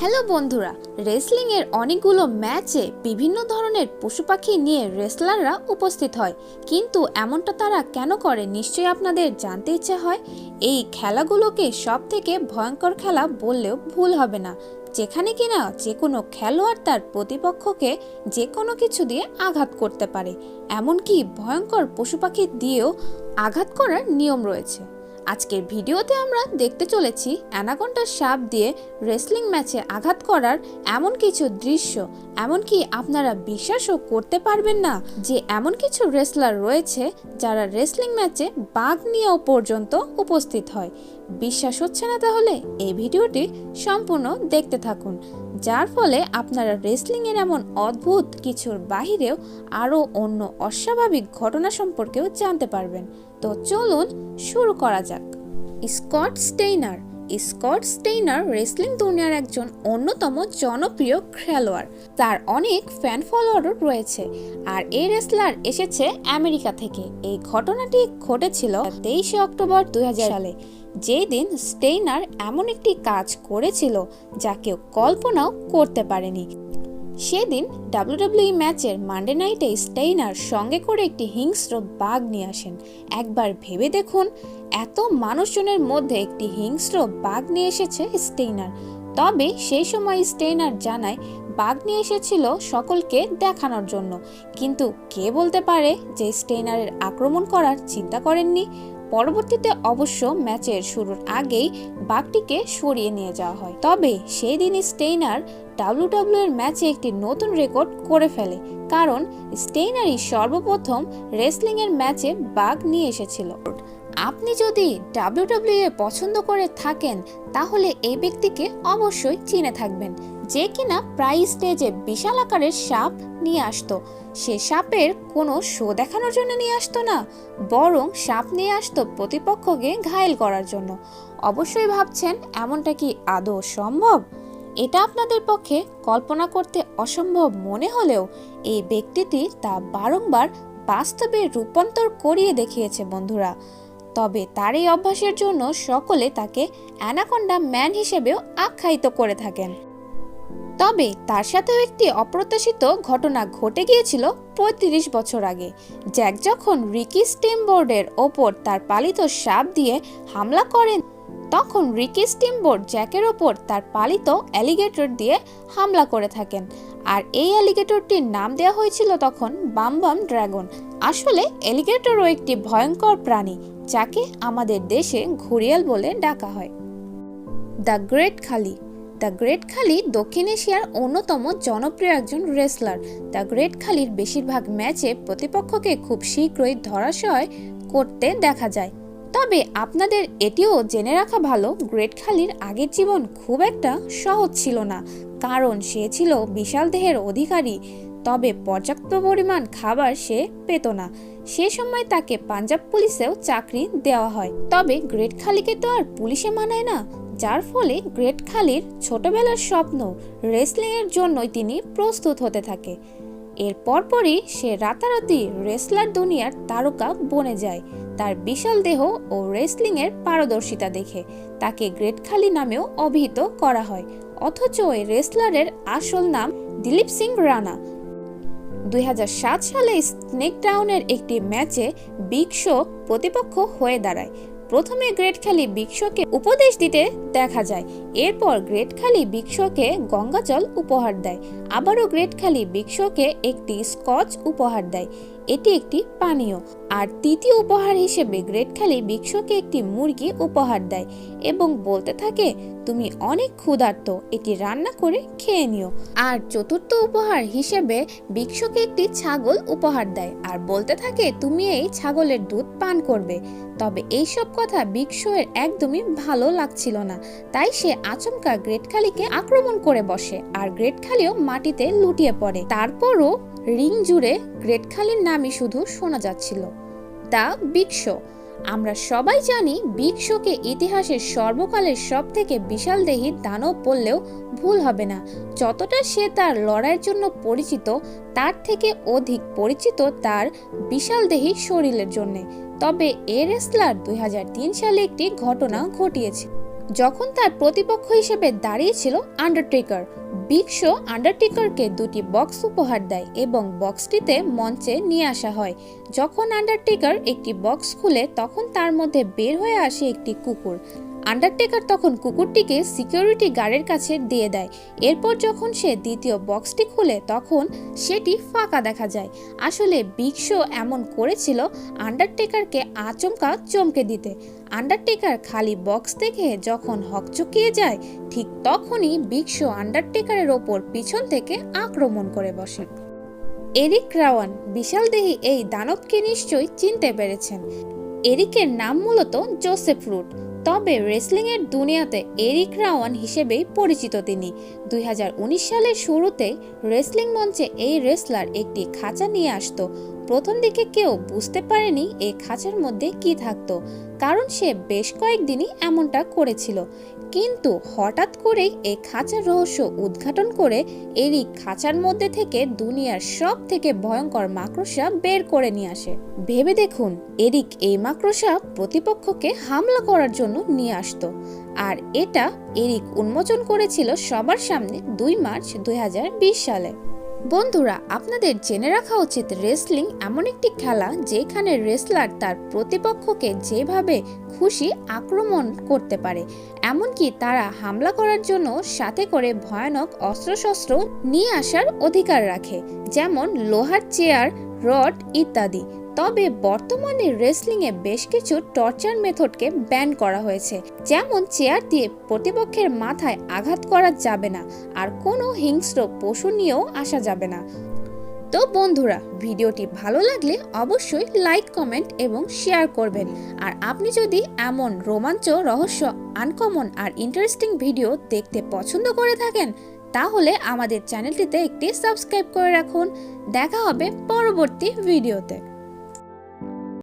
Hello বন্ধুরা wrestling এর অনেকগুলো ম্যাচে বিভিন্ন ধরনের পশু পাখি নিয়ে রেসলাররা উপস্থিত হয়। কিন্তু এমনটা তারা কেন করে নিশ্চয়ই আপনাদের জানতে ইচ্ছে হয়? এই খেলাগুলোকে সব থেকে ভয়ঙ্কর খেলা বললেও ভুল হবে না। যেখানে কিনা যে কোনো খেলোয়াড় তার প্রতিপক্ষকে যে কোনো কিছু দিয়ে আঘাত করতে পারে। এমনকি ভয়ঙ্কর পশু পাখি দিয়েও আঘাত করার নিয়ম রয়েছে। আজকের ভিডিওতে আমরা দেখতে চলেছি অ্যানাকন্ডার সাপ দিয়ে রেসলিং ম্যাচে আঘাত করার এমন কিছু দৃশ্য। এমনকি আপনারা বিশ্বাসও করতে পারবেন না যে এমন কিছু রেসলার রয়েছে যারা রেসলিং ম্যাচে বাঘ নিয়েও পর্যন্ত উপস্থিত হয়। বিশ্বাস হচ্ছে না তাহলে এই ভিডিওটি সম্পূর্ণ দেখতে থাকুন। যার ফলে আপনারা রেসলিংয়ের এমন অদ্ভুত কিছুর বাহিরেও আরও অন্য অস্বাভাবিক ঘটনা সম্পর্কেও জানতে পারবেন। তো চলুন শুরু করা যাক। Scott Steiner Scott Steiner wrestling দুনিয়ার একজন অন্যতম জনপ্রিয় খেলোয়াড়। তার অনেক ফ্যান ফলোয়ারও রয়েছে। আর এই রেসলার এসেছে আমেরিকা থেকে। এই ঘটনাটি ঘটেছিল তেইশে অক্টোবর দুই হাজার সালে। যেই দিন স্টেইনার এমন একটি কাজ করেছিল যা কেউ কল্পনাও করতে পারেনি। সেদিন ডাব্লিউডাব্লিউই ম্যাচের মানডে নাইটে স্টেইনার সঙ্গে করে একটি হিংস্র বাঘ নিয়ে আসেন। একবার ভেবে দেখুন, এত মানুষজনের মধ্যে একটি হিংস্র বাঘ নিয়ে এসেছে স্টেইনার। তবে সেই সময় স্টেইনার জানায়, বাঘ নিয়ে এসেছিল সকলকে দেখানোর জন্য। কিন্তু কে বলতে পারে যে স্টেইনারের আক্রমণ করার চিন্তা করেননি? পরবর্তীতে অবশ্য ম্যাচের শুরুর আগেই বাঘটিকে সরিয়ে নিয়ে যাওয়া হয়। তবে সেই দিন স্টেইনার ডাব্লিউডাব্লিউ এর ম্যাচে একটি নতুন রেকর্ড করে ফেলে, কারণ স্টেইনারই সর্বপ্রথম রেসলিং এর ম্যাচে বাঘ নিয়ে এসেছিল। আপনি যদি ডাব্লিউডাব্লিউ এ পছন্দ করে থাকেন, তাহলে এই ব্যক্তিকে অবশ্যই চিনে থাকবেন। যে কিনা প্রায় স্টেজে বিশাল আকারের সাপ নিয়ে আসতো। সে সাপের কোনো শো দেখানোর জন্য নিয়ে আসতো না, বরং সাপ নিয়ে আসতো প্রতিপক্ষকে ঘায়েল করার জন্য। অবশ্যই ভাবছেন, এমনটা কি আদৌ সম্ভব? এটা আপনাদের পক্ষে কল্পনা করতে অসম্ভব মনে হলেও, এই ব্যক্তিটি তা বারংবার বাস্তবে রূপান্তর করিয়ে দেখিয়েছে বন্ধুরা। তবে তার এই অভ্যাসের জন্য সকলে তাকে অ্যানাকন্ডা ম্যান হিসেবেও আখ্যায়িত করে থাকেন। তবে তার সাথেও একটি অপ্রত্যাশিত ঘটনা ঘটে গিয়েছিল পঁয়ত্রিশ বছর আগে, জ্যাক যখন রিকি স্টিমবোর্ডের ওপর তার পালিত সাপ দিয়ে হামলা করেন, তখন রিকি স্টিমবোর্ড জ্যাকের ওপর তার পালিত অ্যালিগেটর দিয়ে হামলা করে থাকেন। আর এই অ্যালিগেটরটির নাম দেওয়া হয়েছিল তখন বামবাম ড্রাগন আসলে অ্যালিগেটরও একটি ভয়ঙ্কর প্রাণী, যাকে আমাদের দেশে ঘুরিয়াল বলে ডাকা হয়। The great Khali. The great Khali দক্ষিণ এশিয়ার অন্যতম জনপ্রিয় একজন রেসলার। দ্য গ্রেট খালির বেশিরভাগ ম্যাচে প্রতিপক্ষকে খুব শীঘ্রই ধরাশয় করতে দেখা যায়। তবে আপনাদের এটিও জেনে রাখা ভালো, গ্রেট খালির আগের জীবন খুব একটা সহজ ছিল না, কারণ সে ছিল বিশাল দেহের অধিকারী। তবে পর্যাপ্ত পরিমাণ খাবার সে পেত না। সে সময় তাকে পাঞ্জাব পুলিশেও চাকরি দেওয়া হয়। তবে গ্রেট খালিকে তো আর পুলিশে মানায় না। যার ফলে গ্রেট খালির ছোটবেলার স্বপ্ন রেসলিংয়ের জন্যই তিনি প্রস্তুত হতে থাকে। এর পরপরই সে রাতারাতি রেসলার দুনিয়ার তারকা বনে যায়। তার বিশাল দেহ ও রেসলিংয়ের পারদর্শিতা দেখে তাকে গ্রেট খালি নামেও অভিহিত করা হয়। অথচ ওই রেসলারের আসল নাম দিলীপ সিং রানা। দুই হাজার সাত সালে স্নেক টাউনের একটি ম্যাচে বিগ শো প্রতিপক্ষ হয়ে দাঁড়ায়। প্রথমে গ্রেট খালি বিক্ষকে উপদেশ দিতে দেখা যায়। এরপর গ্রেট খালি বিক্ষকে গঙ্গাজল উপহার দেয়। আবারও গ্রেট খালি বিক্ষকে একটি স্কচ উপহার দেয়। এটি একটি পানীয়। আর তৃতীয় উপহার হিসেবে গ্রেট খালি বিক্ষকে একটি মুরগি উপহার দেয় এবং বলতে থাকে, তুমি অনেক ক্ষুধার্ত, এটি রান্না করে খেয়ে নিও। আর চতুর্থ উপহার হিসেবে বিক্ষকে একটি ছাগল উপহার দেয় আর বলতে থাকে, তুমি এই ছাগলের দুধ পান করবে। তবে এইসব কথা বিক্ষয়ের একদমই ভালো লাগছিল না। তাই সে আচমকা গ্রেট খালিকে আক্রমণ করে বসে আর গ্রেট খালিও মাটিতে লুটিয়ে পড়ে। তারপরও রিং জুড়ে গ্রেট খালির নামই শুধু শোনা যাচ্ছিল। দ্য বিগ আমরা সবাই জানি বিগ ইতিহাসের সর্বকালের সব থেকে বিশাল দেহী দানব বললেও ভুল হবে না। যতটা সে তার লড়াইয়ের জন্য পরিচিত, তার থেকে অধিক পরিচিত তার বিশাল দেহী শরীরের জন্যে। তবে এ রেসলার দুই হাজার তিন সালে একটি ঘটনা ঘটিয়েছে। যখন তার প্রতিপক্ষ হিসেবে দাঁড়িয়েছিল আন্ডারটেকার বিগ শো আন্ডারটেকারকে দুটি বক্স উপহার দেয় এবং বক্সটিতে মঞ্চে নিয়ে আসা হয়। যখন আন্ডারটেকার একটি বক্স খুলে, তখন তার মধ্যে বের হয়ে আসে একটি কুকুর। আন্ডারটেকার তখন কুকুরটিকে সিকিউরিটি গার্ডের কাছে দিয়ে দেয়। এরপর যখন সে দ্বিতীয় বক্সটি খুলে, তখন সেটি ফাঁকা দেখা যায়। আসলে বিগ শো এমন করেছিল আন্ডারটেকারকে আচমকা চমকে দিতে। আন্ডারটেকার খালি বক্স দেখে যখন হকচকিয়ে যায়, ঠিক তখনই বিগ শো আন্ডারটেকারের ওপর পিছন থেকে আক্রমণ করে বসে। এরিক রাওয়ান বিশালদেহী এই দানবকে নিশ্চয়ই চিনতে পেরেছেন। এরিকের নাম মূলত জোসেফ রুট তবে রেসলিংয়ের দুনিয়াতে এরিক রাওয়ান হিসেবেই পরিচিত তিনি। দুই হাজার উনিশ সালের শুরুতে রেসলিং মঞ্চে এই রেসলার একটি খাঁচা নিয়ে আসতো। প্রথম দিকে কেউ বুঝতে পারেনি এই খাঁচার মধ্যে কি থাকতো, কারণ সে বেশ কয়েকদিনই এমনটা করেছিল। কিন্তু হঠাৎ করেই এই খাঁচার রহস্য উদ্ঘাটন করে এরিক খাঁচার মধ্যে থেকে দুনিয়ার সব থেকে ভয়ঙ্কর মাকড়সা বের করে নিয়ে আসে। ভেবে দেখুন, এরিক এই মাকড়সা প্রতিপক্ষকে হামলা করার জন্য নিয়ে আসতো। আর এটা এরিক উন্মোচন করেছিল সবার সামনে দুই মার্চ দুই হাজার বিশ সালে। বন্ধুরা, আপনাদের জেনে রাখা উচিত রেসলিং এমন একটি খেলা যেখানে রেসলার তার প্রতিপক্ষকে যেভাবে খুশি আক্রমণ করতে পারে, এমনকি তারা হামলা করার জন্য সাথে করে ভয়ানক অস্ত্রশস্ত্র নিয়ে আসার অধিকার রাখে, যেমন লোহার চেয়ার, রড ইত্যাদি। তবে বর্তমানে রেসলিংয়ে বেশ কিছু টর্চার মেথডকে ব্যান করা হয়েছে, যেমন চেয়ার দিয়ে প্রতিপক্ষের মাথায় আঘাত করা যাবে না আর কোনো হিংস্র পশু নিয়েও আসা যাবে না। তো বন্ধুরা, ভিডিওটি ভালো লাগলে অবশ্যই লাইক, কমেন্ট এবং শেয়ার করবেন। আর আপনি যদি এমন রোমাঞ্চ, রহস্য, আনকমন আর ইন্টারেস্টিং ভিডিও দেখতে পছন্দ করে থাকেন, তাহলে আমাদের চ্যানেলটিতে একটি সাবস্ক্রাইব করে রাখুন। দেখা হবে পরবর্তী ভিডিওতে।